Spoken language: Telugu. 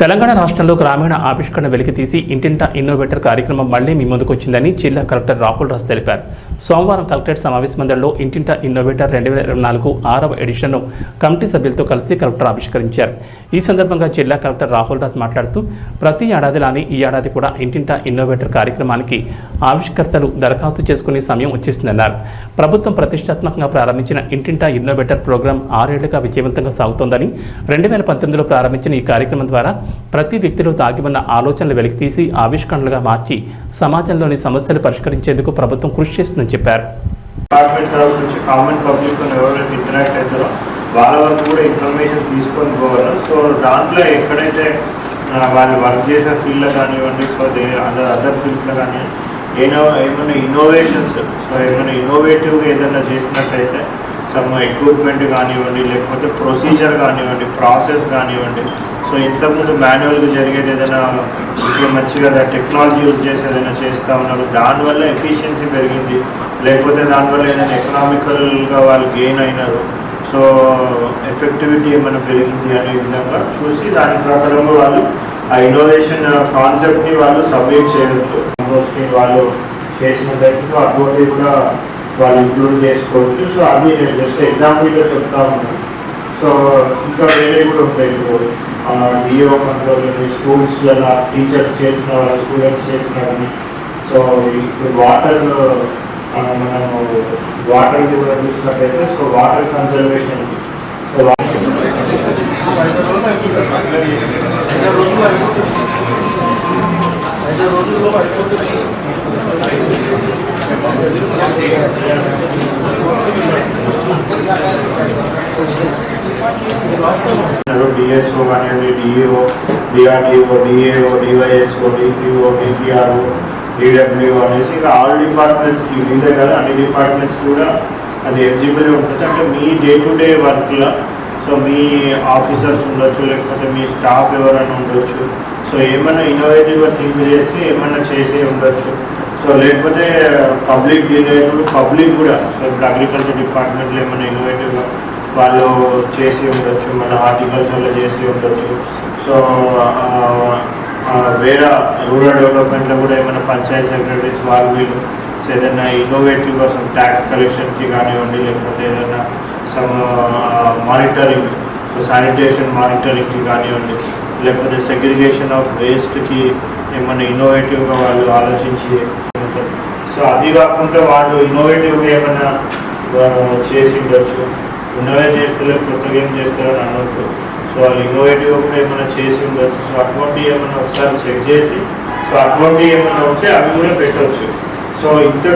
తెలంగాణ రాష్ట్రంలో గ్రామీణ ఆవిష్కరణ వెలికితీసి ఇంటింటా ఇన్నోవేటర్ కార్యక్రమం మళ్ళీ మీ ముందుకు వచ్చిందని జిల్లా కలెక్టర్ రాహుల్ రాజ్ తెలిపారు. సోమవారం కలెక్టరేట్ సమావేశ మందిరంలో ఇంటింటా ఇన్నోవేటర్ రెండు వేల ఇరవై నాలుగు ఆరవ ఎడిషన్ను కమిటీ సభ్యులతో కలిసి కలెక్టర్ ఆవిష్కరించారు ఈ సందర్భంగా జిల్లా కలెక్టర్ రాహుల్ రాజ్ మాట్లాడుతూ ప్రతి ఏడాదిలానే ఈ ఏడాది కూడా ఇంటింటా ఇన్నోవేటర్ కార్యక్రమానికి ఆవిష్కర్తలు దరఖాస్తు చేసుకునే సమయం వచ్చేసిందన్నారు. ప్రభుత్వం ప్రతిష్టాత్మకంగా ప్రారంభించిన ఇంటింటా ఇన్నోవేటర్ ప్రోగ్రాం ఆరేళ్ళుగా విజయవంతంగా సాగుతోందని రెండు వేల పంతొమ్మిదిలో ప్రారంభించిన ఈ కార్యక్రమం ద్వారా ప్రతి వ్యక్తిలో దాగి ఉన్న ఆలోచనలు వెలికితీసి ఆవిష్కరణలుగా మార్చి సమాజంలోని సమస్యలు పరిష్కరించేందుకు ప్రభుత్వం కృషి చేస్తుందని చెప్పారు. డిపార్ట్మెంట్ తరఫు నుంచి కామన్ పబ్లిక్ ఎవరైతే ఇంటరాక్ట్ అవుతారో వాళ్ళ వరకు కూడా ఇన్ఫర్మేషన్ తీసుకొని పోవాలి? సో దాంట్లో ఎక్కడైతే వాళ్ళు వర్క్ చేసే ఫీల్డ్లో కానివ్వండి సో అదర్ అదర్ ఫీల్డ్లో కానీ ఏమో ఏమైనా ఇన్నోవేషన్స్ సో ఏమైనా ఇన్నోవేటివ్గా ఏదైనా చేసినట్టయితే సమ్ ఎక్విప్మెంట్ కానివ్వండి లేకపోతే ప్రొసీజర్ కానివ్వండి ప్రాసెస్ కానివ్వండి సో ఇంతకుముందు మాన్యువల్గా జరిగేది ఏదైనా ఇప్పుడు మంచిగా టెక్నాలజీ యూజ్ చేసి ఏదైనా చేస్తూ ఉన్నారు. దానివల్ల ఎఫిషియన్సీ పెరిగింది. లేకపోతే దానివల్ల ఏదైనా ఎకనామికల్గా వాళ్ళు గెయిన్ అయినారు. సో ఎఫెక్టివిటీ ఏమైనా పెరిగింది అనే విధంగా చూసి దాని ప్రకారంగా వాళ్ళు ఆ ఇన్నోవేషన్ కాన్సెప్ట్ని వాళ్ళు సబ్మిట్ చేయవచ్చు కంపోస్ట్ని వాళ్ళు చేసినట్లయితే సో అటువంటి కూడా వాళ్ళు ఇంక్లూడ్ చేసుకోవచ్చు. సో అది నేను జస్ట్ ఎగ్జాంపుల్గా చెప్తా ఉన్నాను. సో ఇంకా వేరే కూడా ఉంటాయి. ఇప్పుడు డిఓ కంట్రోల్ స్కూల్స్లలో టీచర్స్ చేసిన స్టూడెంట్స్ చేసిన కానీ సో ఇప్పుడు వాటర్ మనము వాటర్ కూడా చూసినట్టయితే so water conservation so DSO కానివ్వండి DEO DRDO DAO DYSO DPO DPRO DW అనేసి ఇంకా ఆల్ డిపార్ట్మెంట్స్కి వీలే కదా అన్ని డిపార్ట్మెంట్స్ కూడా అది ఎలిజిబుల్ ఉంటుంది అంటే మీ డే టు డే వర్క్లో సో మీ ఆఫీసర్స్ ఉండొచ్చు లేకపోతే మీ స్టాఫ్ ఎవరైనా ఉండొచ్చు సో ఏమైనా ఇన్నోవేటివ్గా థింక్ చేసి ఏమైనా చేసి ఉండొచ్చు సో లేకపోతే పబ్లిక్ రిలేటెడ్ పబ్లిక్ కూడా సో ఇప్పుడు అగ్రికల్చర్ డిపార్ట్మెంట్లో ఏమైనా ఇన్నోవేటివ్గా వాళ్ళు చేసి ఉండొచ్చు మన హార్టికల్చర్లో చేసి ఉండొచ్చు. సో వేరే రూరల్ డెవలప్మెంట్లో కూడా ఏమైనా పంచాయత్ సెక్రటరీస్ వాళ్ళు వీళ్ళు సో ఏదైనా ఇన్నోవేటివ్ సమ్ ట్యాక్స్ కలెక్షన్కి కానివ్వండి లేకపోతే ఏదైనా సమ్ మానిటరింగ్ శానిటేషన్ మానిటరింగ్కి కానివ్వండి లేకపోతే సెగ్రిగేషన్ ఆఫ్ వేస్ట్కి ఏమైనా ఇన్నోవేటివ్గా వాళ్ళు ఆలోచించి సో అది కాకుండా వాళ్ళు ఇన్నోవేటివ్గా ఏమైనా చేసి ఉండొచ్చు. ఉన్నవే చేస్తలేదు కొత్తగా ఏం చేస్తారని అనవద్దు. సో వాళ్ళు ఇన్నోవేటివ్గా కూడా ఏమైనా చేసి ఉండొచ్చు. సో అటువంటి ఏమైనా ఒకసారి చెక్ చేసి సో అటువంటి ఏమైనా ఉంటే అవి కూడా పెట్టవచ్చు సో ఇంత